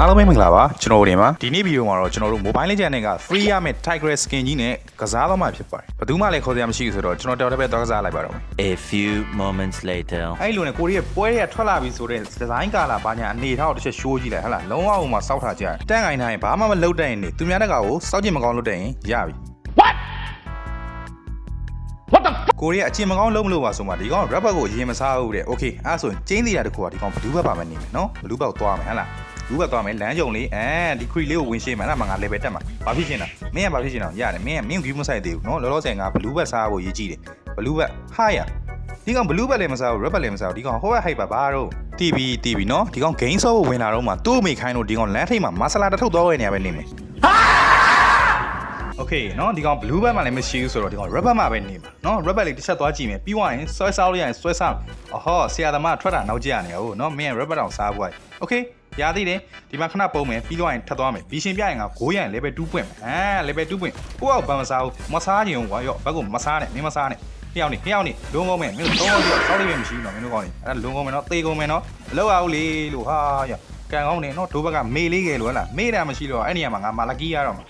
အားလုံးပဲမင်္ဂလာပါကျွန်တော်တို့ဒီမှာဒီနေ့ဗီဒီယိုမှာတော့ကျွန်တော်တို့ Mobile Legends နဲ့က free ရမယ့် Tiger Skin ကြီးနဲ့ကစားတော့မှဖြစ်ပါတယ်ဘယ်သူမှလည်းခေါ်စရာမရှိဘူးဆိုတော့ကျွန်တော်တော်တော်ပဲတော့ကစားလိုက်ပါတော့မယ် A few moments later. အဲ့လိုနဲ့ကိုရီးယားပွဲတွေကထွက်လာပြီဆိုတော့ဒီဇိုင်းကာလာဘာညာအနေထားကိုတစ်ချက်ရှိုးကြည့်လိုက်ဟဟလားလုံးဝဟိုမှာစောက်ထားကြတယ်တန့်ကိုင်းထားရင်ဘာမှမလုပ်တတ်ရင်နေသူများတက်ကကိုစောက်ကြည့်မကောင်းလုပ်တတ်ရင်ရပြီကိုရီးယားအချင်းမကောင်းလုံးမလို့ပါဆိုမှဒီကောင် rapper ကိုအရင်မစားဘူးတဲ့ okay အဲ့ဒါဆိုရင်ကျင်းနေတာတခုကဒီကောင်ဘလူးဘက်ပါမယ်နေမယ်နော်ဘလူးဘက်ကိုသွားမယ်ဟဟလားဘ လူးဘက်သွားမယ်လမ်းကြုံလေးအဲဒီ creek လေးကိုဝင်ရှင်းမယ်အဲ့ဒါမှငါ level တက်မှာဘာဖြစ်ရှင်းတာမင်းကဘာဖြစ်ရှင်းတာရတယ်မင်းကမင်းကို view မဆိုင်သေးဘူးနော်လောလောဆယ်ငါဘလူးဘက်စားဖို့ရေးကြည့်တယ်ဘလူးဘက်ဟာရဒီကောင်ဘလူးဘက်လည်းမစားဘူး rapper လည်းမစားဘူးဒီကောင်ဟိုဘက်ဟိုက်ပါဘာတော့ TV TV နော်ဒီကောင် game ဆော့ဖို့ဝင်လာတော့မှသူ့အမိခိုင်းလို့ဒီကောင်လမ်းထိပ်မှာမဆလာတစ်ထုပ်သွားဝယ်နေရပဲနေမယ် โอเคเนาะဒီကောင် blue bag မှလည်းမရှိဘူးဆိုတော့ဒီကောင် rubber မှပဲနေမှာเนาะ rubber လေးတစ်ချက်သွားကြည့်မယ်ပြီးသွားရင်ဆွဲစားလို့ရရင်ဆွဲစားအဟောဆရာသမားထွက်တာနောက်ကြရနေဟုတ်เนาะမင်း rubber တောင်စားဖို့โอเค ရသေးတယ်ဒီမှာခဏပုံမယ်ပြီးသွားရင်ထပ်သွားမယ်ဘီရှင်ပြရင်က9ရန် level 2ပွင့်မယ်အာ level 2ပွင့်ကိုကဘာမစားဘူးမစားချင်ဘူးကွာရော့ဘက်ကမစားနဲ့မင်းမစားနဲ့ဟျောင်းနေဟျောင်းနေလုံးကုန်မယ်မင်းတို့သုံးအောင်ပြီးတော့စောက်လေးပဲမရှိဘူးနော်မင်းတို့ကောင်းနေအဲ့ဒါလုံးကုန်မယ်နော်သေကုန်မယ်နော်မလောက်အောင်လေလို့ဟာရကန်ကောင်းနေနော်ဒိုးဘက်ကမေလေးကဲလို့ဟလားမေးတာမရှိတော့အဲ့နေရာမှာငါမလာကီးရတော့မှာ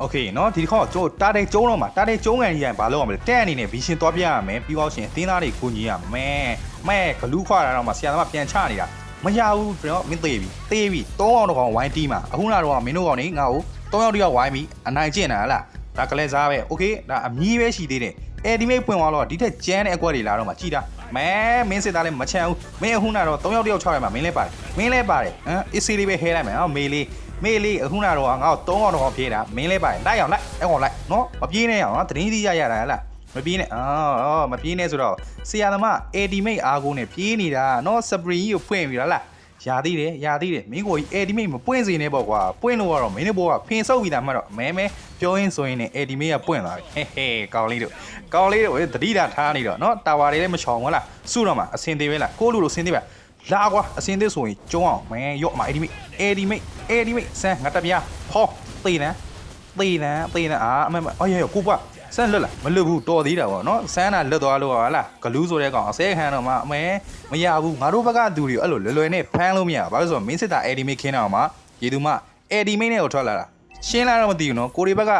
โอเคเนาะဒီတစ်ခေါက်ကျိုးတာတဲ့ကျုံးတော့မှာတာတဲ့ကျုံးကန်ကြီးရင်ဘာလုပ်ရမလဲတဲ့အနေနဲ့ဗီရှင်သွားပြရမယ်ပြီးတော့ရှင်အသင်းသားတွေကိုညီရမယ်မဲဂလူးခွာတာတော့မှဆရာသမားပြန်ချနေတာ မရဘူးကျွန်တော်မင်းသေးပြီသေးပြီ၃အောင်တော့ကောင်ဝိုင်းတီးမှာအခုနကတော့မင်းတို့ကောင်နေငါ့ကို၃ယောက်တယောက်ဝိုင်းပြီးအနိုင်ကျင့်တာဟလားဒါကလေးစားပဲโอเคဒါအမြည်ပဲရှိသေးတယ်အဲဒီမိတ်ပွင့်သွားတော့ဒီထက်ကျန်းတဲ့အကွက်တွေလာတော့မှကြည်တာမဲမင်းစစ်သားလည်းမချမ်းဘူးမင်းအခုနကတော့၃ယောက်တယောက်၆ရက်မှာမင်းလည်းပါတယ်မင်းလည်းပါတယ်ဟမ်အစ်စီလေးပဲဟဲလိုက်မယ်ဟောမေလေး မေးလေးအခုနတော့ငါ့ကို၃កောင်တော့ပြေးတာမင်းလေးပါလိုက်အောင်လိုက်အဲ့ကောင်လိုက်နော်မပြေးနဲ့အောင်နော်တရင်သီးရရတာဟလား မပြေးနဲ့အော်မပြေးနဲ့ဆိုတော့ဆရာသမား AD mate အားကိုနဲ့ပြေးနေတာနော်စပရီကြီးကိုဖွင့်ပြီးတော့လားရာသေးတယ်ရာသေးတယ်မင်းကိုကြီး AD mate မပွင့်စေနဲ့ပေါ့ကွာပွင့်လို့ကတော့မင်းတို့ဘောကဖင်ဆုပ်ပြီးတာမှတော့မဲမဲပြောရင်းဆိုရင်လည်း AD mate ကပွင့်လာပြီဟဲဟဲကောင်းလေးတို့ကောင်းလေးတို့တတိတာထားနေတော့နော်တာဝါတွေလည်းမချောင်ဘူးလားစုတော့မှအစင်သေးပဲလားကိုလူလိုစင်သေးပဲလာကွာအစင်သေးဆိုရင်ကျုံးအောင်မဲရော့မှာ AD mate AD mate AD mate ဆန်းငါတပြားဟောသေနန်းသေနန်းသေနန်းအာအမေအော်ရေကိုကွာ ဆန်းလွတ်လားမလွတ်ဘူးတော်သေးတာပေါ့နော်ဆန်းတာလွတ်သွားလို့ဟာလားဂလူးဆိုတဲ့ကောင်အစဲခံတော့မှအမေမရဘူးငါတို့ဘက်ကသူတွေအဲ့လိုလွယ်လွယ်နဲ့ဖမ်းလို့မရဘူးဘာလို့ဆိုတော့မင်းစစ်တာ AD mate ခင်းတော့မှရေသူမ AD mate နဲ့ကိုထွက်လာတာရှင်းလာတော့မသိဘူးနော်ကိုရီဘက်က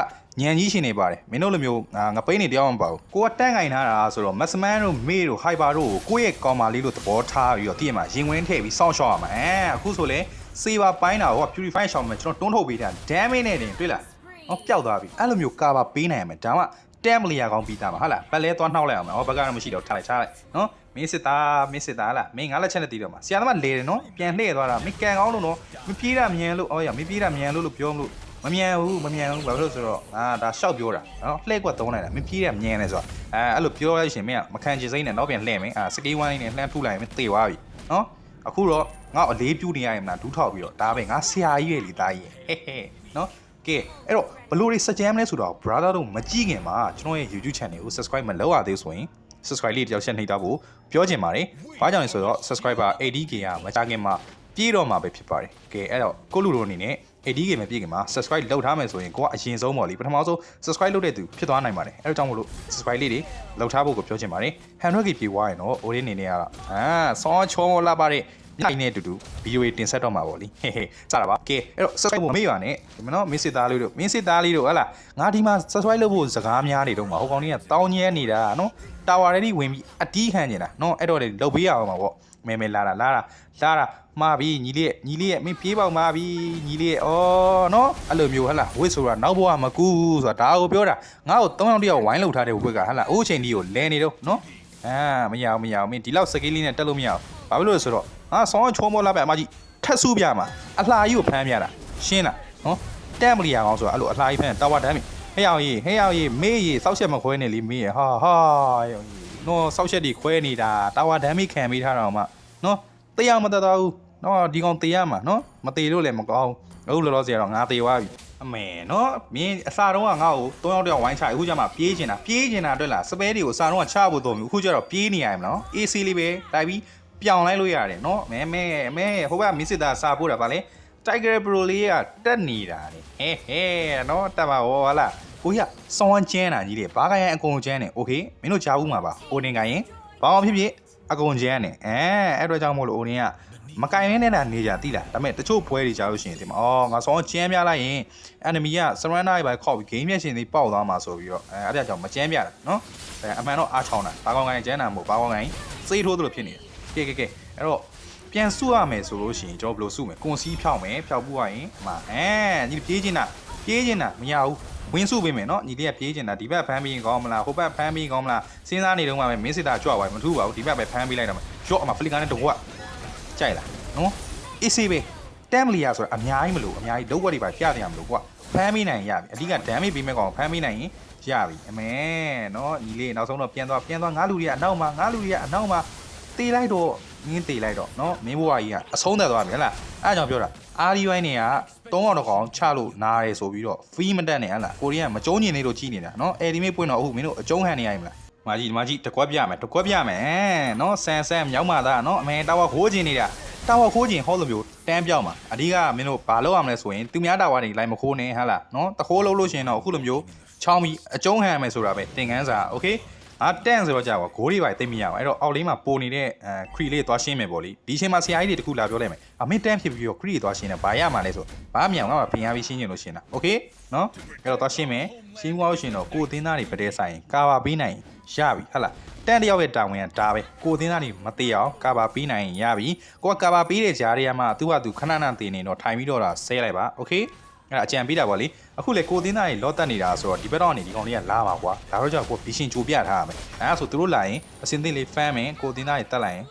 ညံကြီးရှင်နေပါတယ်မင်းတို့လိုမျိုးငါငပိန်းနေတယောက်မပါဘူးကိုကတန့်ကင်ထားတာဆိုတော့မက်စမန်တို့မေတို့ဟိုက်ပါတို့ကိုကိုယ့်ရဲ့ကောင်မာလေးလို့သဘောထားပြီးတော့တည့်ရမှာရင်ဝင်ထည့်ပြီးစောင့်ရှောက်ရမှာအဲအခုဆိုလဲစေပါပိုင်းတာဟိုက purify ရှောင်မယ်ကျွန်တော်တွန်းထုတ်ပေးတာ damage နဲ့တင်တွေ့လား ဟောပျောက်သွားပြီအဲ့လိုမျိုးကာပါပေးနိုင်ရမယ်ဒါမှတက်မလျာကောင်းပြီးသားမှာဟုတ်လားဘက်လဲသွားနှောက်လိုက်အောင်မယ်ဟောဘက်ကတော့မရှိတော့ထားလိုက်ချလိုက်နော်မင်းစစ်သားမင်းစစ်သားလားမင်းငါလက်ချက်နဲ့တီးတော့မှာဆရာသမားလေတယ်နော်ပြန်လှည့်သွားတာမင်းကန်ကောင်းလို့နော်မပြေးတာမြန်လို့အော်ရမပြေးတာမြန်လို့လို့ပြောမလို့မမြန်ဘူးမမြန်ဘူးဘာလို့လဲဆိုတော့အာဒါရှောက်ပြောတာနော်လှည့်ကွက်သုံးလိုက်တာမင်းပြေးတာမြန်တယ်ဆိုတာအဲအဲ့လိုပြောလိုက်ရှင်မင်းကမခံချင်စိမ့်နဲ့တော့ပြန်လှည့်မယ်အာစကေးဝိုင်းနဲ့လှမ်းထုလိုက်ရင်မင်းသေသွားပြီနော်အခုတော့ငါ့အလေးပြူနေရရင်မလားဒူးထောက်ပြီးတော့ဒါပဲငါဆရာကြီးရဲ့လေသားကြီးဟဲ့ဟဲ့နော် ကဲအဲ့တော့ဘလို့တွေ suggest မလဲဆိုတော့ brother တို့မကြည့်ခင်မှာကျွန်တော်ရဲ့ YouTube channel ကို subscribe မလုပ်ရသေးဆိုရင် subscribe လေးတစ်ယောက်ချက်နှိပ်တော့ဖို့ပြောချင်ပါတယ်။ဘာကြောင့်လဲဆိုတော့ subscriber 80k ကမကြခင်မှာပြေးတော့မှာပဲဖြစ်ပါတယ်။ကဲအဲ့တော့ကိုလူတို့အနေနဲ့ 80k မပြည့်ခင်မှာ subscribe လုပ်ထားမယ်ဆိုရင်ကိုကအရင်ဆုံးပေါ့လေပထမဆုံး subscribe လုပ်တဲ့သူဖြစ်သွားနိုင်ပါတယ်။အဲ့တော့ကြောင့်မလို့ subscribe လေးတွေလုပ်ထားဖို့ကိုပြောချင်ပါတယ်။ 100k ပြေးသွားရင်တော့ OD အနေနဲ့ကတော့အာဆောင်းချောလာပါတဲ့ ညနဲ့အတူတူဗီဒီယိုတွေတင်ဆက်တော့မှာပေါ့လေဟဲ့ဟဲ့စတာပါကဲအဲ့တော့ subscribe ဖို့မေ့ပါနဲ့ဒီမနော်မင်းစစ်သားလေးတို့မင်းစစ်သားလေးတို့ဟဟလားငါဒီမှာ subscribe လုပ်ဖို့စကားများနေတော့မှာဟိုကောင်ကြီးကတောင်းညဲနေတာနော်တာဝါရဲဒီဝင်ပြီးအတီးခံနေတာနော်အဲ့တော့လေလုပ်ပေးရအောင်ပါပေါ့မဲမဲလာတာလာတာလာတာမှားပြီညီလေးရဲ့ညီလေးရဲ့မင်းပြေးပေါက်မှားပြီညီလေးရဲ့ဩနော်အဲ့လိုမျိုးဟဟလားဝစ်ဆိုတာနောက်ဘဝမကူဆိုတာဒါကိုပြောတာငါ့ကို၃ယောက်တယောက်ဝိုင်းလောက်ထားတဲ့ဝစ်ကဟဟလားအိုးချိန်ဒီကိုလဲနေတော့နော်အာမရအောင်မရအောင်မင်းဒီလောက်စကေးလေးနဲ့တက်လို့မရအောင်ဘာဖြစ်လို့လဲဆိုတော့ ငါဆောင်းချောမောလာပဲအမကြီးထက်စုပြမှာအလှကြီးကိုဖမ်းပြတာရှင်းလားနော်တက်မလီယာကောင်းဆိုတာအဲ့လိုအလှကြီးဖမ်းတာဝါတမ်းပြီဟဲ့အောင်ကြီးဟဲ့အောင်ကြီးမေးကြီးစောက်ချက်မခွဲနဲ့လीမေးရဟာဟာနော်စောက်ချက်ဒီခွဲနေတာတာဝါတမ်းမိခံပေးထားတော့မှနော်တရားမတတ်တော့ဘူးနော်ဒီကောင်တေးရမှာနော်မတေးလို့လည်းမကောင်းဘူးအခုလောလောဆယ်တော့ငါတေးသွားပြီအမေနော်မင်းအစာတော့ကငါ့ကို၃ယောက်တယောက်ဝိုင်းချအခုကျမှပြေးချင်တာပြေးချင်တာအတွက်လားစပဲတွေကိုအစာတော့ကချဖို့တော့မျိုးအခုကျတော့ပြေးနေရမှာနော် AC လေးပဲတိုက်ပြီး ပြောင်းလိုက်လို့ရတယ်နော်မဲမဲမဲဟိုဘကမစ်စစ်သားစာပို့တာဗာလေ Tiger Pro လေးကတက်နေတာလေဟဲဟဲနော်တက်ပါဘောဟာလားကိုရစောင်းကျန်းတာကြီးလေဘာကရင်အကုန်ကျန်းတယ်โอเคမင်းတို့ကြားဘူးမှာပါအိုနေကရင်ဘာအောင်ဖြစ်ဖြစ်အကုန်ကျန်းတယ်အဲအဲ့တော့ကြောင့်မို့လို့အိုနေက မကင်ရင်းနဲ့နေကြတိလားဒါပေမဲ့တချို့ပွဲတွေကြာလို့ရှိရင်ဒီမှာအော်ငါဆောင်းကျန်းပြလိုက်ရင် enemy က surrender တွေပဲခောက်ပြီး game မျက်ရှင်တွေပေါက်သွားမှာဆိုပြီးတော့အဲအဲ့ဒါကြောင့်မကျန်းပြတာနော်အဲအမှန်တော့အားချောင်းတာဘာကောင်ကိုင်းကျန်းတာမဟုတ်ဘာကောင်ကိုင်းစေးထိုးသလိုဖြစ်နေတယ် ကဲကဲကဲအဲ့တော့ပြန်စုရမယ်ဆိုလို့ရှိရင်ကျွန်တော်ဘယ်လိုစုမလဲကွန်စီးဖြောက်မယ်ဖြောက်ပူရရင်အမအဲညီပြေးချင်တာပြေးချင်တာမရဘူးဝင်းစုပေးမယ်နော်ညီလေးကပြေးချင်တာဒီဘက်ဖမ်းပြီးရင်ကောင်းမလားဟိုဘက်ဖမ်းပြီးကောင်းမလားစဉ်းစားနေတော့မှပဲမင်းစစ်တာကြွသွားမထူးပါဘူးဒီဘက်ပဲဖမ်းပြီးလိုက်တော့မှရော့အမဖလီကာနဲ့တကွကြိုက်လားနော်အေးစေးပဲတမ်မလီယာဆိုတာအများကြီးမလို့အများကြီးလောက်ဝက်တွေပါပြတယ်ရမလို့ကွာဖမ်းပြီးနိုင်ရပြီအဓိကဒမ်းမေးပေးမဲ့ကောင်ဖမ်းပြီးနိုင်ရင်ရပြီအမဲနော်ညီလေးနောက်ဆုံးတော့ပြန်သွားပြန်သွားငါလူတွေကအနောက်မှာငါလူတွေကအနောက်မှာ တေးလိုက်တော့ငင်းတေးလိုက်တော့နော်မင်းဘွားကြီးကအဆုံးသက်သွားပြီဟဲ့လားအဲ့ကြောင့်ပြောတာအာဒီဝိုင်းနေကသုံးအောင်တစ်ကောင်ချလို့နားရဲဆိုပြီးတော့ဖီးမတက်နဲ့ဟဲ့လားကိုရီးယားမကျုံးညင်နေလို့ကြီးနေတာနော်အဲ့ဒီမေးပွင့်တော့အခုမင်းတို့အကျုံးဟန်နေရမလားမာကြီးမာကြီးတကွက်ပြမယ်တကွက်ပြမယ်နော်ဆန်ဆန်မြောက်မာသားနော်အမေတာဝါခိုးကျင်နေတာတာဝါခိုးကျင်ဟောလိုမျိုးတန်းပြောက်မှာအဓိကမင်းတို့ဘာလုပ်ရမလဲဆိုရင်သူများတာဝါနေလိုက်မခိုးနဲ့ဟဟလားနော်တခိုးလုံးလို့ရှိရင်တော့အခုလိုမျိုးချောင်းပြီးအကျုံးဟန်မယ်ဆိုတာပဲသင်ခန်းစာโอเค အာတန့်ဆိုတော့ကြာပါဂိုးတွေပါသိမရအောင်အဲ့တော့အောက်လေးမှာပိုနေတဲ့အဲခရီလေးသွားရှင်းမယ်ပေါ့လေဒီအချိန်မှာဆရာကြီးတွေတခုလာပြောလိုက်မယ်အမင်းတန့်ဖြစ်ပြီးတော့ခရီတွေသွားရှင်းတယ်ဘာရမှာလဲဆိုဘာမြောင်ကမှဖင်ရပြီးရှင်းချင်လို့ရှင်းတာโอเคနော်အဲ့တော့သွားရှင်းမယ်ရှင်းသွားလို့ရှင်းတော့ကိုအသင်းသားတွေပတဲဆိုင်ကာပါပေးနိုင်ရပြီဟဟလားတန့်တယောက်ရဲ့တာဝန်ကဒါပဲကိုအသင်းသားတွေမသေးအောင်ကာပါပေးနိုင်ရပြီကိုကကာပါပေးတဲ့ဂျားတွေကမှသူ့ဟာသူခဏခဏတင်နေတော့ထိုင်ပြီးတော့တာဆဲလိုက်ပါโอเค အဲ့ဒါအကြံပေးတာပေါ့လေအခုလေကိုသင်းသားကြီးလော့တက်နေတာဆိုတော့ဒီဘက်တော့နေဒီကောင်လေးကလာပါကွာဒါတော့ကြောင့်ကိုဘီရှင်ကြိုပြထားရမယ်အဲ့ဒါဆိုသူတို့လာရင်အစင်သင့်လေးဖမ်းမယ်ကိုသင်းသားကြီးတက်လိုက်ရင်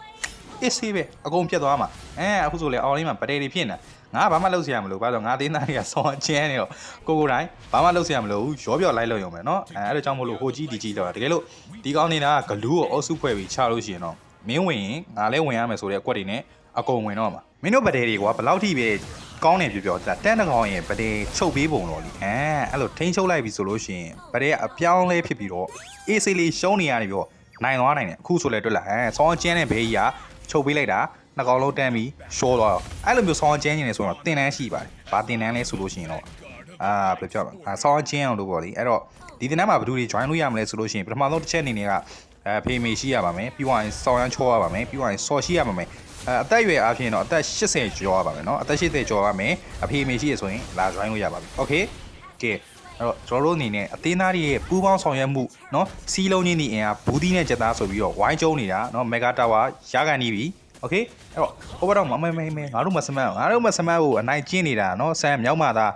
အေးဆေးပဲအကုန်ပြတ်သွားမှာအဲအခုဆိုလေအော်လေးမှာပတဲတွေဖြစ်နေတာငါဘာမှလုပ်စရာမလိုဘာလို့ငါသင်းသားတွေကဆောင်းအချမ်းနေတော့ကိုကိုတိုင်းဘာမှလုပ်စရာမလိုဘူးရောပြော့လိုက်လို့ရုံပဲเนาะအဲအဲ့ဒါကြောင့်မို့လို့ဟိုကြီးဒီကြီးလောက်တာတကယ်လို့ဒီကောင်နေတာကဂလူးကိုအုပ်စုဖွဲ့ပြီးချလို့ရှိရင်တော့မင်းဝင်ရင်ငါလည်းဝင်ရမယ်ဆိုတဲ့အကွက်တွေနဲ့အကုန်ဝင်တော့မှာမင်းတို့ပတဲတွေကွာဘယ်လောက်ထိပဲ ကောင်းတယ်ပြောပြောတန်းတကောင်ရင်ပတဲချုပ်ပေးပုံတော့လीအဲအဲ့လိုထိန်းချုပ်လိုက်ပြီဆိုလို့ရှိရင်ပတဲကအပြောင်းလဲဖြစ်ပြီးတော့အေးဆေးလေးရှုံးနေရတယ်ပြောနိုင်သွားနိုင်တယ်အခုဆိုလဲတွေ့လားအဲဆောင်းကျန်းတဲ့ဘေးကြီးကချုပ်ပေးလိုက်တာနှကောင်လုံးတန်းပြီးရှောသွားတော့အဲ့လိုမျိုးဆောင်းကျန်းနေတယ်ဆိုတော့တင်တန်းရှိပါတယ်ဘာတင်တန်းလဲဆိုလို့ရှိရင်တော့အာဘယ်လိုပြောမလဲဆောင်းကျန်းအောင်လို့ပေါ့လေအဲ့တော့ဒီတင်တန်းမှာဘယ်သူတွေ join လုပ်ရမလဲဆိုလို့ရှိရင်ပထမဆုံးတစ်ချက်အနေနဲ့က အဲဖေးမေရှိရပါမယ်ပြီးသွားရင်ဆောင်းရမ်းချောရပါမယ်ပြီးသွားရင်ဆော်ရှိရပါမယ် အဲအသက်အရွယ်အားဖြင့်တော့အသက်80ကျော်ရပါမယ်เนาะအသက်80ကျော်ရမယ်အဖေအမေရှိရဆိုရင်လာ join လို့ရပါပြီโอเคကဲအဲ့တော့ကျွန်တော်တို့အနေနဲ့အသေးသားတွေရဲ့ပူးပေါင်းဆောင်ရွက်မှုเนาะစီးလုံးချင်းဒီအင်အားဘူးဒီနဲ့ချက်သားဆိုပြီးတော့ဝိုင်းကျုံနေတာเนาะမက်ဂါတာဝါရကန်နေပြီโอเคအဲ့တော့ဟိုဘက်တော့မမဲမဲမဲငါတို့မစမန်းငါတို့မစမန်းကိုအနိုင်ကျင်းနေတာเนาะဆမ်မြောက်မာသား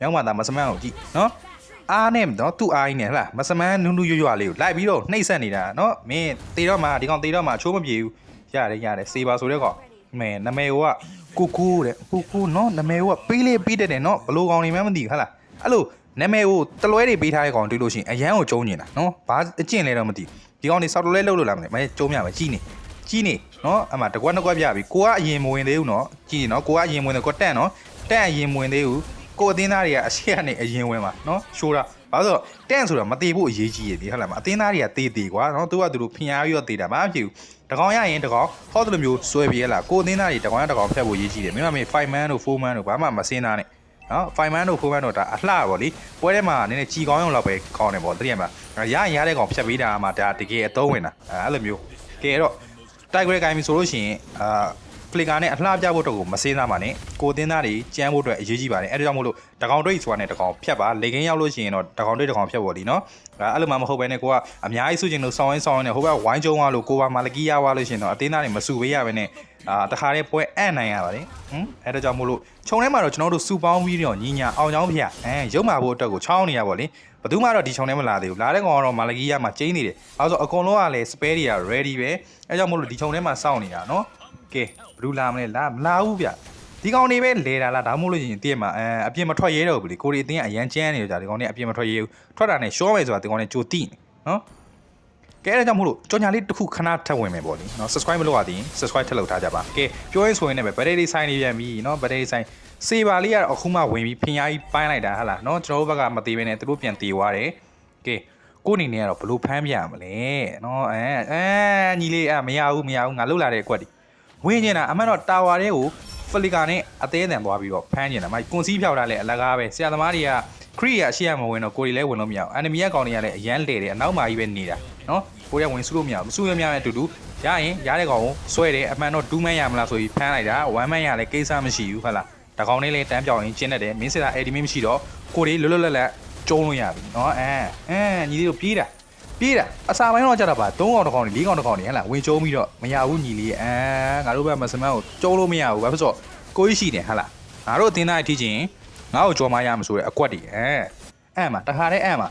မြောက်မာသားမစမန်းကိုကြည့်เนาะ အားနဲ့နော်သူ့အားကြီးနဲ့ဟလားမစမန်းနူးနူးရွရွလေးကိုလိုက်ပြီးတော့နှိပ်ဆက်နေတာနော်မင်းတေတော့မှဒီကောင်တေတော့မှချိုးမပြေဘူးရတယ်ရတယ်စေပါဆိုတဲ့ကောင်မင်းနမေကကိုကိုတဲ့ကိုကိုနော်နမေကပေးလေးပေးတတ်တယ်နော်ဘလို့ကောင်နေမှမသိဘူးဟလားအဲ့လိုနမေကိုတလွဲတွေပေးထားတဲ့ကောင်တွေ့လို့ရှိရင်အရန်ကိုကျုံးနေတာနော်ဘာအကျင့်လဲတော့မသိဒီကောင်နေဆောက်တလွဲလှုပ်လို့လာမလဲမင်းကျုံးရမှာကြီးနေကြီးနေနော်အမှတကွက်နှစ်ကွက်ပြပြီကိုကအရင်မဝင်သေးဘူးနော်ကြီးနေနော်ကိုကအရင်ဝင်တယ်ကိုတက်နော်တက်အရင်ဝင်သေးဘူး ကိုအသင်းသားတွေကအရှိကနေအရင်ဝင်မှာနော်ရှိုးတာဘာလို့တန့်ဆိုတာမသေးဖို့အရေးကြီးရည်ဒီဟုတ်လားမအသင်းသားတွေကတေးတေးကွာနော်သူကသူတို့ဖျားပြီးတော့တေးတာမဖြစ်ဘူးတကောင်ရရင်တကောင်ဟောတယ်လို့မျိုးစွဲပြေးလာကိုအသင်းသားတွေတကောင်ရတကောင်ဖက်ဖို့ရေးကြည့်တယ်မင်းမမေ5 man တို့4 man တို့ဘာမှမစင်းသားနဲ့နော်5 man တို့4 man တို့ဒါအလှပါလေပွဲထဲမှာနည်းနည်းကြီးကောင်းရုံလောက်ပဲကောင်းတယ်ပေါ့တတိယမှာရရင်ရတဲ့ကောင်ဖြတ်ပေးတာမှဒါတကယ်အသုံးဝင်တာအဲ့လိုမျိုးကဲအဲ့တော့တိုက်ခွဲကိုင်းပြီဆိုလို့ရှိရင်အာ ဖလီကာနဲ့အလှပြဖို့တော့ကိုမစင်းသားပါနဲ့ကိုအသင်းသားတွေကြမ်းဖို့အတွက်အရေးကြီးပါတယ်အဲ့ဒါကြောင့်မို့လို့တကောင်တွေဆိုတာနဲ့တကောင်ဖြတ်ပါလေကင်းရောက်လို့ရှိရင်တော့တကောင်တွေတကောင်ဖြတ်ဖို့လीနော်အဲ့လိုမှမဟုတ်ဘဲနဲ့ကိုကအများကြီးစုချင်လို့ဆောင်းရင်းဆောင်းရင်းနဲ့ဟိုဘက်ဝိုင်းကျုံသွားလို့ကိုပါမာလကီးရသွားလို့ရှိရင်တော့အသင်းသားတွေမစုပေးရဘဲနဲ့အာတခါတည်းပွဲအံ့နိုင်ရပါတယ်ဟမ်အဲ့ဒါကြောင့်မို့လို့ခြုံထဲမှာတော့ကျွန်တော်တို့စုပေါင်းပြီးတော့ညီညာအောင်ချောင်းဖျက်အဲရုပ်မာဖို့အတွက်ကိုချောင်းနေရပါလေဘယ်သူမှတော့ဒီခြုံထဲမလာသေးဘူးလာတဲ့ကောင်ကတော့မာလကီးရမှာကျင်းနေတယ်အဲဆိုအကုန်လုံးကလည်း spare တွေက ready ပဲအဲကြောင့်မို့လို့ဒီခြုံထဲမှာစောင့်နေတာနော် ကဲဘယ်လူလာမလဲလာမလာဘူးဗျဒီကောင်တွေပဲလဲတာလားဒါမှမဟုတ်လို့ရှိရင်တည့်မှာအဲအပြင်မထွက်ရဲတော့ဘူးလေကိုရီအတင်းကအရန်ကျန်းနေကြဒီကောင်တွေအပြင်မထွက်ရဲဘူးထွက်တာနဲ့ရှော့မယ်ဆိုတာဒီကောင်တွေကြိုတိနေနော်ကဲအဲ့ဒါကြောင့်မို့လို့ကြော်ညာလေးတစ်ခုခဏထပ်ဝင်မယ်ပေါ့လေနော် subscribe မလုပ်ရသေးရင် subscribe ထပ်လုပ်ထားကြပါကဲပြောရင်းဆိုရင်လည်းပဲ battery ဆိုင်နေပြန်ပြီနော် battery ဆိုင်စေပါလေးကတော့အခုမှဝင်ပြီးဖင်ရားကြီးပိုင်းလိုက်တာဟာလားနော်ကျွန်တော်တို့ဘက်ကမသေးဘဲနဲ့သူတို့ပြန်တေသွားတယ်ကဲကိုအနေနဲ့ကတော့ဘလို့ဖမ်းပြရမလဲနော်အဲအဲညီလေးအမရဘူးမရဘူးငါလှုပ်လာတဲ့အကွက်ဒီ ဝင်နေတာအမှန်တော့တာဝါတွေကိုဖလီကာနဲ့အသေးအတန်သွားပြီးတော့ဖမ်းနေတာမကွန်စီးဖြောက်တာလည်းအလကားပဲဆရာသမားတွေကခရီးရအရှိရမဝင်တော့ကိုရီလည်းဝင်လို့မရအောင်အန်နမီကကောင်တွေကလည်းအရန်လေတယ်အနောက်မှာကြီးပဲနေတာနော်ကိုရီကဝင်စုလို့မရဘူးမစုရမရတဲ့အတူတူရရင်ရတဲ့ကောင်ကိုဆွဲတယ်အမှန်တော့2မန်းရမလားဆိုပြီးဖမ်းလိုက်တာ1မန်းရလည်းကိစ္စမရှိဘူးဟုတ်လားတကောင်လေးလေးတန်းပြောင်းရင်ကျင်းတတ်တယ်မင်းစစ်တာ AD မရှိတော့ကိုလေးလွတ်လွတ်လပ်လပ်ကျုံးလို့ရပြီနော်အဲအဲညီလေးတို့ပြေးတာ ပြေးတာအစာပိုင်းတော့ကြတာပါ3ကောင်တစ်ကောင်4ကောင်တစ်ကောင်နေဟဲ့လားဝင်ကျုံးပြီးတော့မရဘူးညီလေးအဲငါတို့ဘက်မစမန်းကိုကျုံးလို့မရဘူးဘာဖြစ်လို့ကိုကြီးရှိတယ်ဟဲ့လားငါတို့အတင်းသားအထိချင်းငါ့ကိုကြော်မရမဆိုတဲ့အကွက်တွေအဲအဲ့မှာတခါတည်းအဲ့မှာ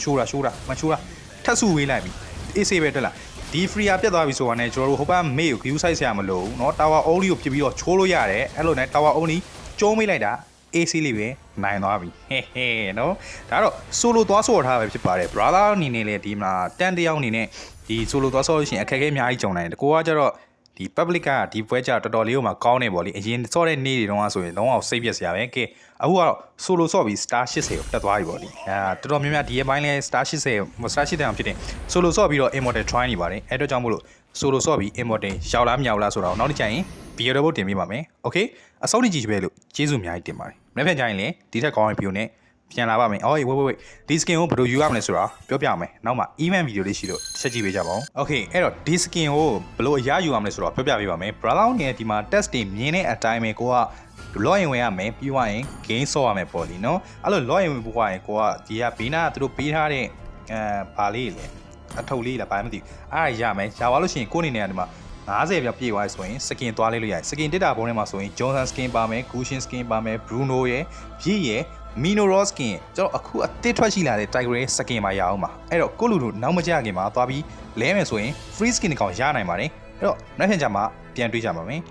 ရှိုးတာရှိုးတာမရှိုးတာထပ်ဆူဝေးလိုက်ပြီအေးဆေးပဲတက်လာဒီ free ပြတ်သွားပြီဆိုတာနဲ့ကျွန်တော်တို့ဟိုဘက်မေးကို view site ဆရာမလို့เนาะ tower only ကိုပြစ်ပြီးတော့ချိုးလို့ရတယ်အဲ့လိုနဲ့ tower only ကျုံးမိလိုက်တာ AC လေးပဲနိုင်သွားပြီဟဲဟဲเนาะဒါတော့ solo သွားဆော့ထားပဲဖြစ်ပါတယ် brother အနေနဲ့လေဒီမှာတန်တယောက်အနေနဲ့ဒီ solo သွားဆော့လို့ရှိရင်အခက်အခဲအများကြီးကြုံနိုင်တယ်တကူကကျတော့ဒီ public ကဒီပွဲကြတော်တော်လေးကိုမှကောင်းနေပေါ့လေအရင်ဆော့တဲ့နေ့တွေတုန်းကဆိုရင်လုံးဝစိတ်ပြက်စရာပဲကဲအခုကတော့ solo ဆော့ပြီး star 80ကိုတက်သွားပြီပေါ့လေအဲတော်တော်များများဒီရဲ့ဘိုင်းလဲ star 80 star 80အောင်ဖြစ်တယ် solo ဆော့ပြီးတော့ immortal try နေပါတယ်အဲ့တော့ကြောင့်မို့လို့ solo ဆော့ပြီး immortal ရောက်လားမရောက်လားဆိုတော့နောက်တစ်ချိန်ရင် video ဘုတ်တင်ပေးပါမယ် okay အဆုံးထိကြည့်ပဲလို့ကျေးဇူးအများကြီးတင်ပါတယ် မနေ့ပြန်ကြရင်လည်းဒီထက်ကောင်းတဲ့ video နဲ့ပြန်လာပါမယ်အော် wait wait wait ဒီ skin ကိုဘယ်လိုယူရမလဲဆိုတာပြောပြမယ်နောက်မှ event video လေးရှိလို့ချက်ကြည့်ပေးကြပါဦး okay အဲ့တော့ဒီ skin ကိုဘယ်လိုအရယူရမလဲဆိုတော့ပြောပြပေးပါမယ် brother နဲ့ဒီမှာ test တွေမြင်တဲ့အတိုင်းပဲကိုက log in ဝင်ရမယ်ပြီးသွားရင် game ဆော့ရမယ်ပေါ့လီနော်အဲ့လို log in ဝင်ပို့ရရင်ကိုကဒီကဘေးနာကသူတို့ပေးထားတဲ့အဲဘာလေးလေအထုပ်လေးလားဘာမှမသိဘူးအဲ့ဒါရမယ်ရသွားလို့ရှိရင်ကိုယ့်အနေနဲ့ကဒီမှာ 90ပြည့်ပြေးသွားဆိုရင် skin သွားလေးလို့ရတယ် skin တက်တာပုံထဲမှာဆိုရင် Johnson skin ပါမယ် Cushion skin ပါမယ် Bruno ရယ်ပြည့်ရယ် Mino Raw skin ကျွန်တော်အခုအသစ်ထွက်ရှိလာတဲ့ Tiger ရဲ့ skin မှာရအောင်ပါအဲ့တော့ကိုလူတို့နောက်မကြခင်မှာသွားပြီးလဲမယ်ဆိုရင် free skin တစ်ကောင်ရနိုင်ပါတယ်အဲ့တော့နောက်ထပ်ကြမှာပြန်တွေ့ကြပါမယ်